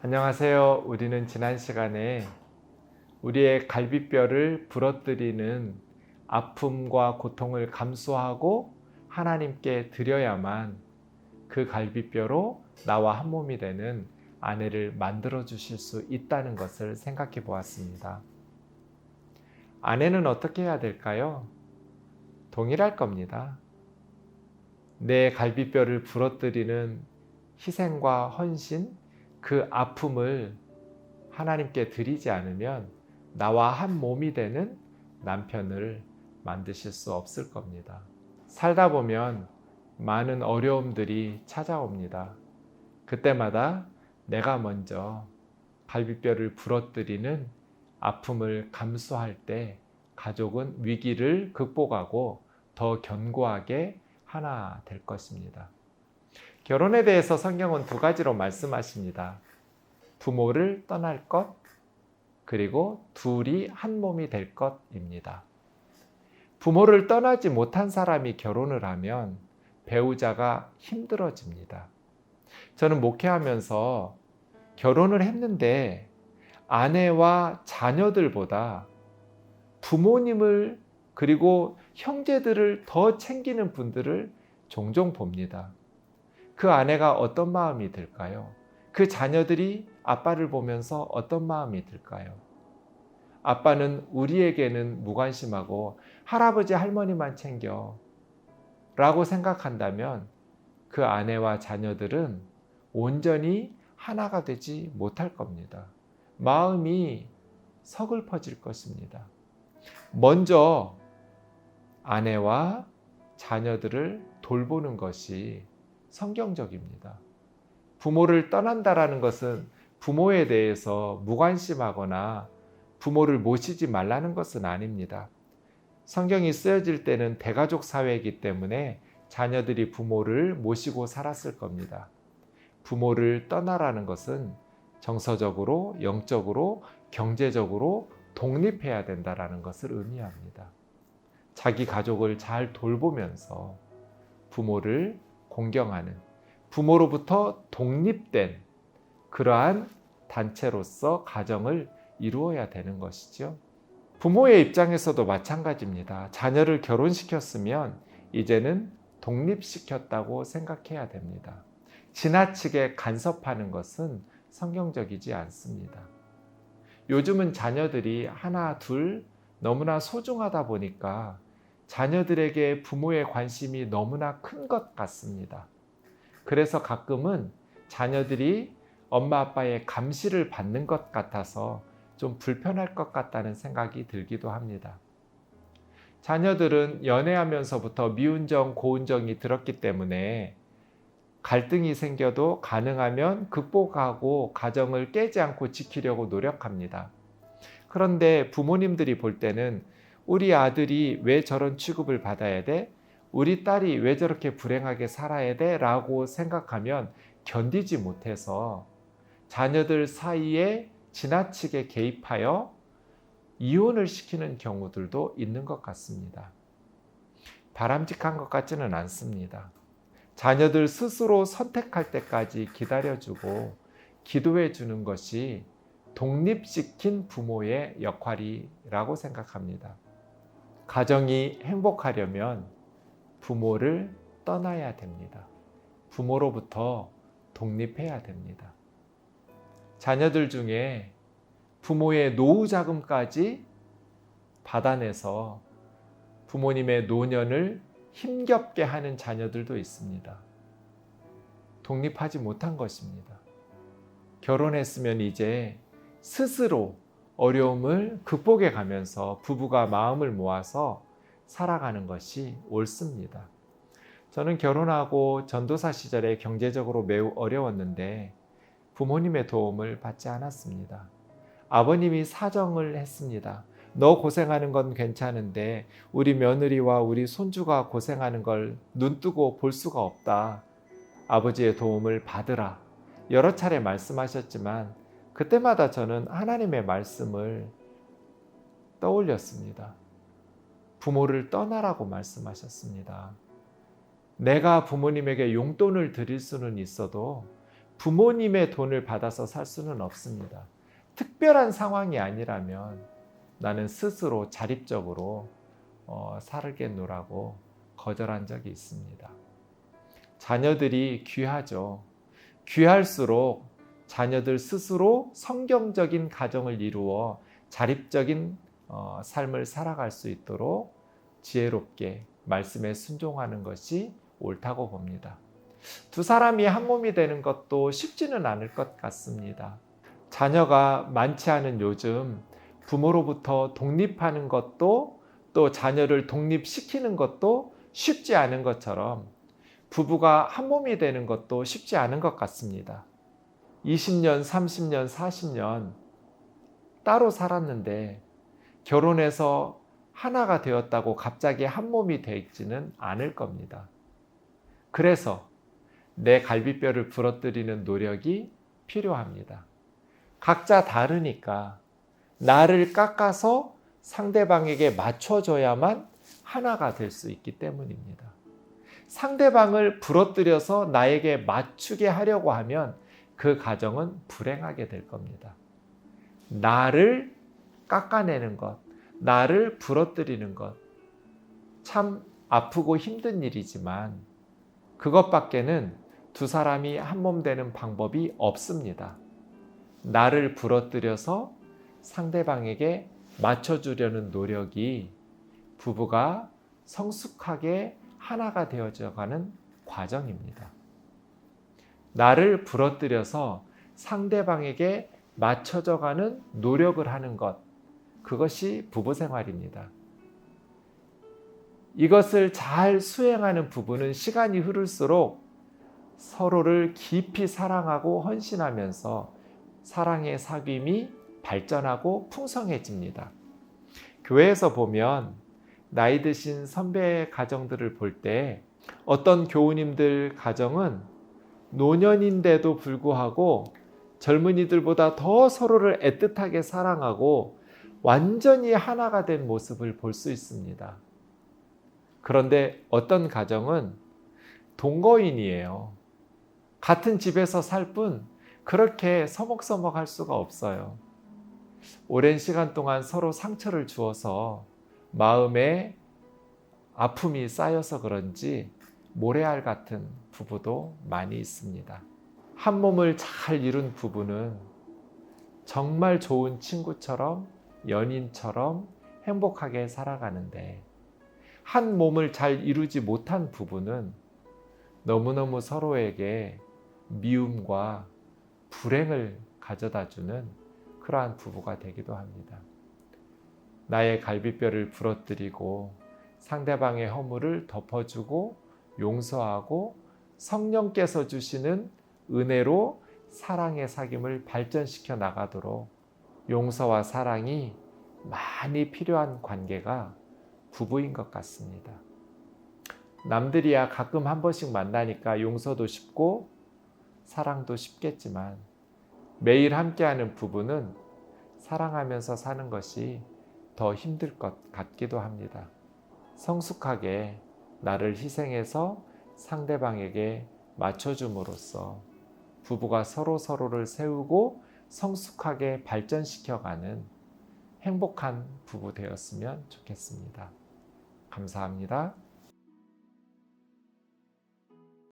안녕하세요. 우리는 지난 시간에 우리의 갈비뼈를 부러뜨리는 아픔과 고통을 감수하고 하나님께 드려야만 그 갈비뼈로 나와 한 몸이 되는 아내를 만들어 주실 수 있다는 것을 생각해 보았습니다. 아내는 어떻게 해야 될까요? 동일할 겁니다. 내 갈비뼈를 부러뜨리는 희생과 헌신, 그 아픔을 하나님께 드리지 않으면 나와 한 몸이 되는 남편을 만드실 수 없을 겁니다. 살다 보면 많은 어려움들이 찾아옵니다. 그때마다 내가 먼저 갈비뼈를 부러뜨리는 아픔을 감수할 때 가족은 위기를 극복하고 더 견고하게 하나 될 것입니다. 결혼에 대해서 성경은 두 가지로 말씀하십니다. 부모를 떠날 것, 그리고 둘이 한 몸이 될 것입니다. 부모를 떠나지 못한 사람이 결혼을 하면 배우자가 힘들어집니다. 저는 목회하면서 결혼을 했는데 아내와 자녀들보다 부모님을 그리고 형제들을 더 챙기는 분들을 종종 봅니다. 그 아내가 어떤 마음이 들까요? 그 자녀들이 아빠를 보면서 어떤 마음이 들까요? 아빠는 우리에게는 무관심하고 할아버지 할머니만 챙겨 라고 생각한다면 그 아내와 자녀들은 온전히 하나가 되지 못할 겁니다. 마음이 서글퍼질 것입니다. 먼저 아내와 자녀들을 돌보는 것이 성경적입니다. 부모를 떠난다라는 것은 부모에 대해서 무관심하거나 부모를 모시지 말라는 것은 아닙니다. 성경이 쓰여질 때는 대가족 사회이기 때문에 자녀들이 부모를 모시고 살았을 겁니다. 부모를 떠나라는 것은 정서적으로, 영적으로, 경제적으로 독립해야 된다라는 것을 의미합니다. 자기 가족을 잘 돌보면서 부모를 공경하는 부모로부터 독립된 그러한 단체로서 가정을 이루어야 되는 것이죠. 부모의 입장에서도 마찬가지입니다. 자녀를 결혼시켰으면 이제는 독립시켰다고 생각해야 됩니다. 지나치게 간섭하는 것은 성경적이지 않습니다. 요즘은 자녀들이 하나, 둘 너무나 소중하다 보니까 자녀들에게 부모의 관심이 너무나 큰 것 같습니다. 그래서 가끔은 자녀들이 엄마 아빠의 감시를 받는 것 같아서 좀 불편할 것 같다는 생각이 들기도 합니다. 자녀들은 연애하면서부터 미운정, 고운정이 들었기 때문에 갈등이 생겨도 가능하면 극복하고 가정을 깨지 않고 지키려고 노력합니다. 그런데 부모님들이 볼 때는 우리 아들이 왜 저런 취급을 받아야 돼? 우리 딸이 왜 저렇게 불행하게 살아야 돼? 라고 생각하면 견디지 못해서 자녀들 사이에 지나치게 개입하여 이혼을 시키는 경우들도 있는 것 같습니다. 바람직한 것 같지는 않습니다. 자녀들 스스로 선택할 때까지 기다려주고 기도해 주는 것이 독립시킨 부모의 역할이라고 생각합니다. 가정이 행복하려면 부모를 떠나야 됩니다. 부모로부터 독립해야 됩니다. 자녀들 중에 부모의 노후 자금까지 받아내서 부모님의 노년을 힘겹게 하는 자녀들도 있습니다. 독립하지 못한 것입니다. 결혼했으면 이제 스스로 어려움을 극복해 가면서 부부가 마음을 모아서 살아가는 것이 옳습니다. 저는 결혼하고 전도사 시절에 경제적으로 매우 어려웠는데 부모님의 도움을 받지 않았습니다. 아버님이 사정을 했습니다. 너 고생하는 건 괜찮은데 우리 며느리와 우리 손주가 고생하는 걸 눈뜨고 볼 수가 없다. 아버지의 도움을 받으라. 여러 차례 말씀하셨지만 그때마다 저는 하나님의 말씀을 떠올렸습니다. 부모를 떠나라고 말씀하셨습니다. 내가 부모님에게 용돈을 드릴 수는 있어도 부모님의 돈을 받아서 살 수는 없습니다. 특별한 상황이 아니라면 나는 스스로 자립적으로 어, 살겠노라고 거절한 적이 있습니다. 자녀들이 귀하죠. 귀할수록 자녀들 스스로 성경적인 가정을 이루어 자립적인 어, 삶을 살아갈 수 있도록 지혜롭게 말씀에 순종하는 것이 옳다고 봅니다. 두 사람이 한 몸이 되는 것도 쉽지는 않을 것 같습니다. 자녀가 많지 않은 요즘 부모로부터 독립하는 것도 또 자녀를 독립시키는 것도 쉽지 않은 것처럼 부부가 한 몸이 되는 것도 쉽지 않은 것 같습니다. 20년, 30년, 40년 따로 살았는데 결혼해서 하나가 되었다고 갑자기 한 몸이 되지는 않을 겁니다. 그래서 내 갈비뼈를 부러뜨리는 노력이 필요합니다. 각자 다르니까 나를 깎아서 상대방에게 맞춰줘야만 하나가 될 수 있기 때문입니다. 상대방을 부러뜨려서 나에게 맞추게 하려고 하면 그 가정은 불행하게 될 겁니다. 나를 깎아내는 것, 나를 부러뜨리는 것, 참 아프고 힘든 일이지만 그것밖에는 두 사람이 한 몸 되는 방법이 없습니다. 나를 부러뜨려서 상대방에게 맞춰주려는 노력이 부부가 성숙하게 하나가 되어져 가는 과정입니다. 나를 부러뜨려서 상대방에게 맞춰져 가는 노력을 하는 것, 그것이 부부 생활입니다. 이것을 잘 수행하는 부부는 시간이 흐를수록 서로를 깊이 사랑하고 헌신하면서 사랑의 사귐이 발전하고 풍성해집니다. 교회에서 보면 나이 드신 선배 가정들을 볼 때 어떤 교우님들 가정은 노년인데도 불구하고 젊은이들보다 더 서로를 애틋하게 사랑하고 완전히 하나가 된 모습을 볼 수 있습니다. 그런데 어떤 가정은 동거인이에요. 같은 집에서 살 뿐 그렇게 서먹서먹 할 수가 없어요. 오랜 시간 동안 서로 상처를 주어서 마음에 아픔이 쌓여서 그런지 모래알 같은 부부도 많이 있습니다. 한 몸을 잘 이룬 부부는 정말 좋은 친구처럼 연인처럼 행복하게 살아가는데 한 몸을 잘 이루지 못한 부부는 너무너무 서로에게 미움과 불행을 가져다 주는 그러한 부부가 되기도 합니다. 나의 갈비뼈를 부러뜨리고 상대방의 허물을 덮어주고 용서하고 성령께서 주시는 은혜로 사랑의 사귐을 발전시켜 나가도록 용서와 사랑이 많이 필요한 관계가 부부인 것 같습니다. 남들이야 가끔 한 번씩 만나니까 용서도 쉽고 사랑도 쉽겠지만 매일 함께하는 부부는 사랑하면서 사는 것이 더 힘들 것 같기도 합니다. 성숙하게 나를 희생해서 상대방에게 맞춰줌으로써 부부가 서로 서로를 세우고 성숙하게 발전시켜가는 행복한 부부 되었으면 좋겠습니다. 감사합니다.